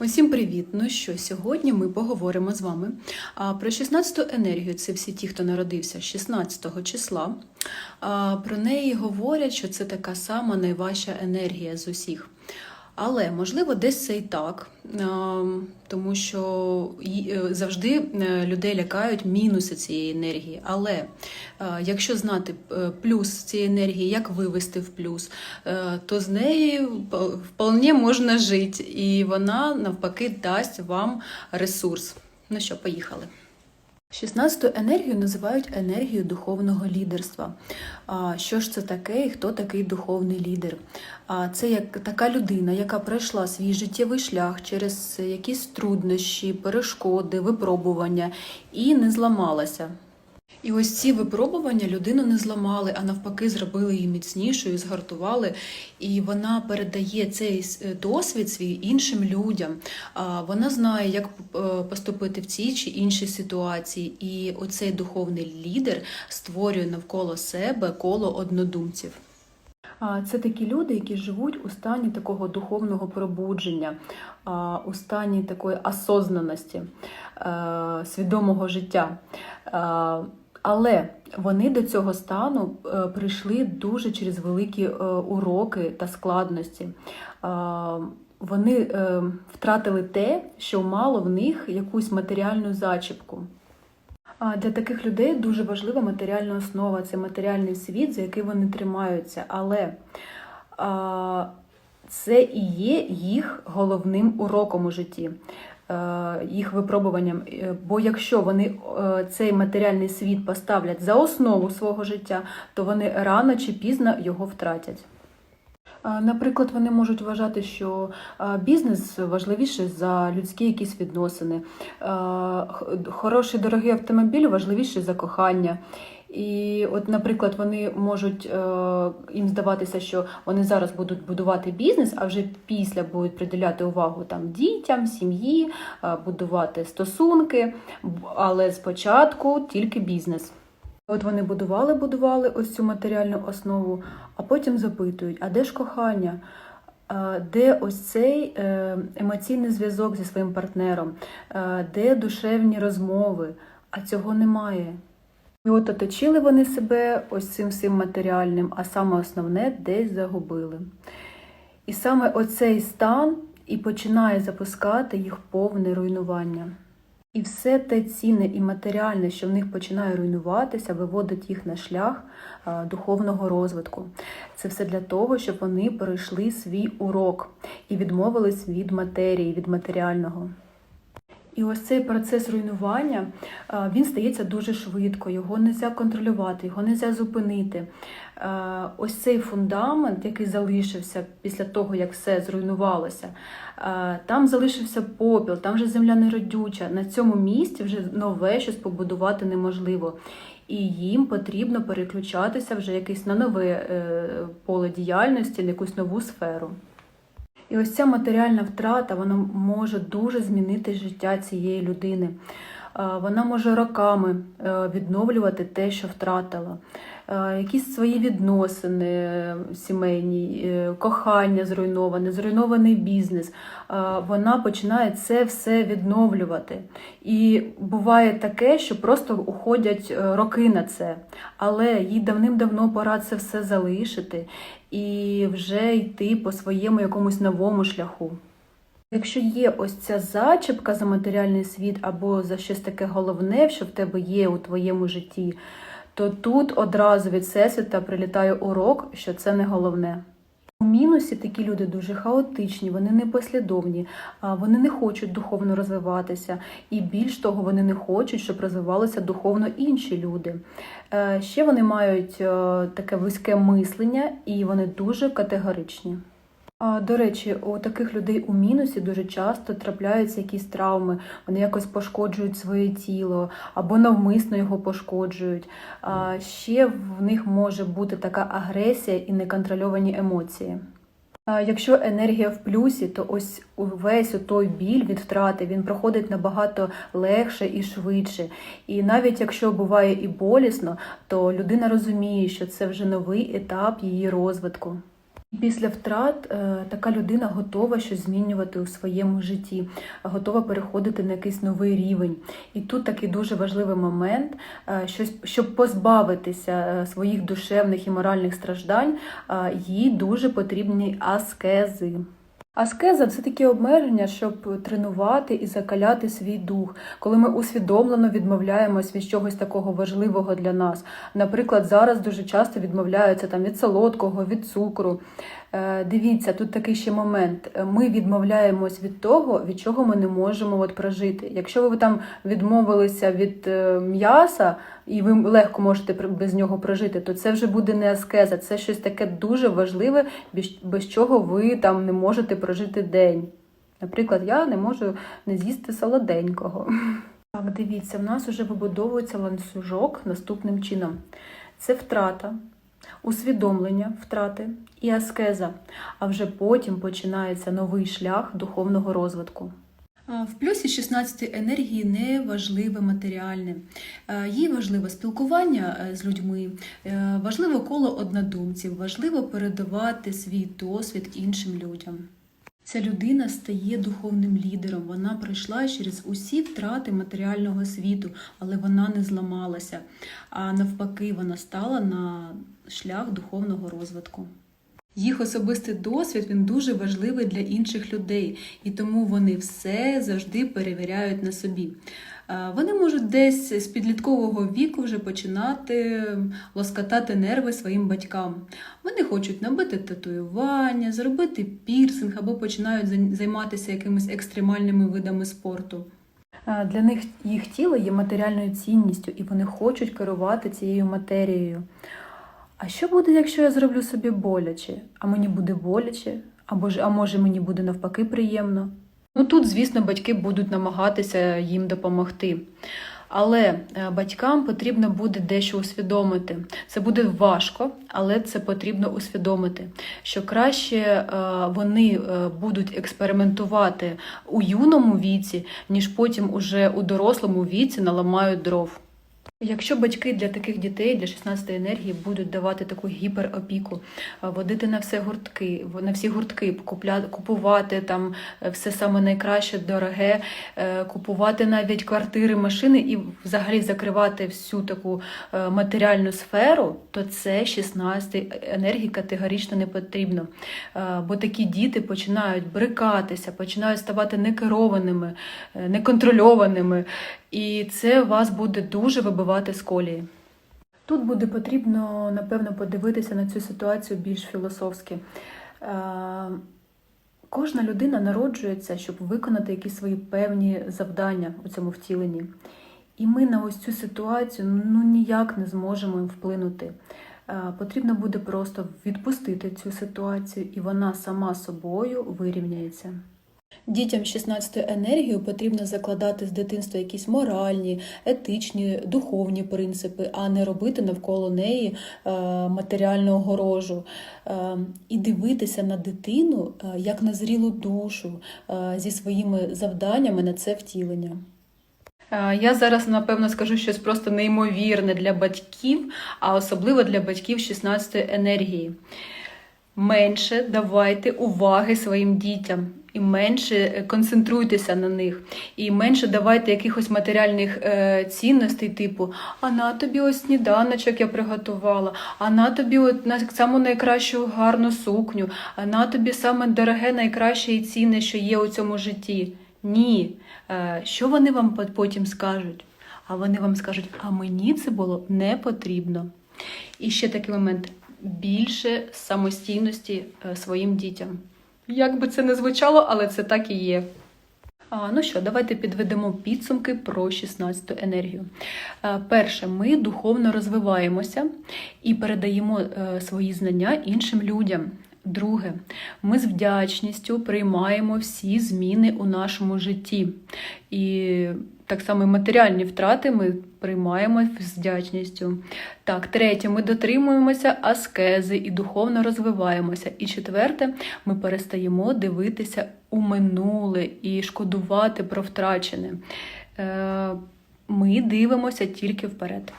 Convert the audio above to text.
Усім привіт! Ну що, сьогодні ми поговоримо з вами про 16-ту енергію. Це всі ті, хто народився 16 числа. Про неї говорять, що це така сама найважча енергія з усіх. Але можливо, десь це і так, тому що е, завжди е, людей лякають мінуси цієї енергії. Але е, якщо знати плюс цієї енергії, як вивести в плюс, то з вп- вполне можна жити, і вона навпаки дасть вам ресурс. Ну що, поїхали. 16-ту енергію називають енергією духовного лідерства. Що ж це таке і хто такий духовний лідер? Це як така людина, яка пройшла свій життєвий шлях через якісь труднощі, перешкоди, випробування і не зламалася. І ось ці випробування людину не зламали, а навпаки, зробили її міцнішою, згартували. І вона передає цей е, досвід свій іншим людям. Вона знає, як е, поступити в цій чи іншій ситуації. І оцей духовний лідер створює навколо себе коло однодумців. Це такі люди, які живуть у стані такого духовного пробудження, у стані такої осознаності, е, свідомого життя. Е, Але вони до цього стану е, прийшли дуже через великі уроки та складності. Вони втратили те, що мало в них якусь матеріальну зачіпку. Для таких людей дуже важлива матеріальна основа, це матеріальний світ, за який вони тримаються. Але це і є їх головним уроком у житті, е, їх випробуванням. Е, Бо якщо вони е, цей матеріальний світ поставлять за основу свого життя, то вони рано чи пізно його втратять. Наприклад, вони можуть вважати, що бізнес важливіше за людські якісь відносини, хороший дорогий автомобіль важливіше за кохання. І, от, наприклад, вони можуть е, їм здаватися, що вони зараз будуть будувати бізнес, а вже після будуть приділяти увагу там дітям, сім'ї, будувати стосунки, але спочатку тільки бізнес. От вони будували, будували ось цю матеріальну основу, а потім запитують: а де ж кохання? Де ось цей е, емоційний зв'язок зі своїм партнером, де душевні розмови? А цього немає. І от оточили вони себе ось цим всім матеріальним, а саме основне десь загубили. І саме оцей стан і починає запускати їх повне руйнування. І все те цінне і матеріальне, що в них починає руйнуватися, виводить їх на шлях духовного розвитку. Це все для того, щоб вони пройшли свій урок і відмовились від матерії, від матеріального. І ось цей процес руйнування він стається дуже швидко, його не можна контролювати, його не можна зупинити. Ось цей фундамент, який залишився після того, як все зруйнувалося, там залишився попіл, там вже земля не родюча. На цьому місці вже нове щось побудувати неможливо. І їм потрібно переключатися вже якесь на нове е, поле діяльності, на якусь нову сферу. І ось ця матеріальна втрата вона може дуже змінити життя цієї людини. Е, Вона може роками е, відновлювати те, що втратила. Е, Якісь свої відносини сімейні, кохання зруйноване, зруйнований бізнес. Вона починає це все відновлювати. І буває таке, що просто уходять роки на це. Але їй давним-давно пора це все залишити і вже йти по своєму якомусь новому шляху. Якщо є ось ця зачіпка за матеріальний світ або за щось таке головне, що в тебе є у твоєму житті, то тут одразу від всесвіта прилітає урок, що це не головне. У мінусі такі люди дуже хаотичні, вони непослідовні, вони не хочуть духовно розвиватися, і більш того, вони не хочуть, щоб розвивалися духовно інші люди. Е, Ще вони мають е, таке вузьке мислення, і вони дуже категоричні. До речі, у таких людей у мінусі дуже часто трапляються якісь травми, вони якось пошкоджують своє тіло або навмисно його пошкоджують. Ще в них може бути така агресія і неконтрольовані емоції. Якщо енергія в плюсі, то ось увесь той біль від втрати він проходить набагато легше і швидше. І навіть якщо буває і болісно, то людина розуміє, що це вже новий етап її розвитку. Після втрат е, така людина готова щось змінювати у своєму житті, готова переходити на якийсь новий рівень. І тут такий дуже важливий момент, е, щось, щоб позбавитися е, своїх душевних і моральних страждань, їй дуже потрібні аскези. Аскеза це такі обмеження, щоб тренувати і закаляти свій дух, коли ми усвідомлено відмовляємось від чогось такого важливого для нас. Наприклад, зараз дуже часто відмовляються там від солодкого, від цукру. Е, Дивіться, тут такий ще момент. Ми відмовляємось від того, від чого ми не можемо от прожити. Якщо ви там відмовилися від е, м'яса, і ви легко можете без нього прожити, то це вже буде не аскеза, це щось таке дуже важливе, без чого ви там не можете прожити день. Наприклад, я не можу не з'їсти солоденького. Так, дивіться, в нас вже вибудовується ланцюжок наступним чином: це втрата, усвідомлення втрати і аскеза. А вже потім починається новий шлях духовного розвитку. В плюсі 16 енергії не важливе матеріальне. Е, Їй важливе спілкування е, з людьми, е, важливо коло однодумців, важливо передавати свій досвід іншим людям. Ця людина стає духовним лідером. Вона пройшла через усі втрати матеріального світу, але вона не зламалася. А навпаки, вона стала на шлях духовного розвитку. Їх особистий досвід він дуже важливий для інших людей, і тому вони все завжди перевіряють на собі. Е, Вони можуть десь з підліткового віку вже починати лоскотати нерви своїм батькам. Вони хочуть набити татуювання, зробити пірсинг або починають займатися якимись екстремальними видами спорту. Е, Для них їх тіло є матеріальною цінністю, і вони хочуть керувати цією матерією. А що буде, якщо я зроблю собі боляче? А мені буде боляче, або ж, а може мені буде навпаки приємно? Ну тут, звісно, батьки будуть намагатися їм допомогти. Але е, батькам потрібно буде дещо усвідомити. Це буде важко, але це потрібно усвідомити, що краще е, вони е, будуть експериментувати у юному віці, ніж потім уже у дорослому віці наламають дров. Якщо батьки для таких дітей, для 16 енергії, будуть давати таку гіперопіку, е, водити на все гуртки, на всі гуртки, купля, купувати там е, все саме найкраще, дороге, е, купувати навіть квартири, машини і взагалі закривати всю таку матеріальну сферу, то це 16 енергії категорично не потрібно. Бо такі діти починають брикатися, починають ставати некерованими, неконтрольованими. І це вас буде дуже вибивати з колії. Тут буде потрібно, напевно, подивитися на цю ситуацію більш філософськи. Е, Кожна людина народжується, щоб виконати якісь свої певні завдання у цьому втіленні. І ми на ось цю ситуацію ну ніяк не зможемо вплинути. Е, Потрібно буде просто відпустити цю ситуацію, і вона сама собою вирівняється. Дітям 16 енергію потрібно закладати з дитинства якісь моральні, етичні, духовні принципи, а не робити навколо неї е, матеріальну огорожу. Е, І дивитися на дитину е, як на зрілу душу зі своїми завданнями на це втілення. Я зараз напевно скажу щось просто неймовірне для батьків, а особливо для батьків 16 енергії. Менше давайте уваги своїм дітям і менше е, концентруйтеся на них, і менше давайте якихось матеріальних е, цінностей, типу а на тобі ось сніданочок я приготувала, а на тобі от на саму найкращу гарну сукню, а на тобі саме дороге, найкраще і цінне, що є у цьому житті. Ні. Е, що вони вам потім скажуть? А вони вам скажуть, а мені це було не потрібно. І ще такий момент: більше самостійності е, своїм дітям. Як би це не звучало, але це так і є. А, ну що, давайте підведемо підсумки про 16 енергію. Е, Перше, ми духовно розвиваємося і передаємо е, свої знання іншим людям. Друге, ми з вдячністю приймаємо всі зміни у нашому житті. І так само матеріальні втрати ми приймаємо з вдячністю. Так, третє, ми дотримуємося аскези і духовно розвиваємося. І четверте, ми перестаємо дивитися у минуле і шкодувати про втрачене. Е, Ми дивимося тільки вперед.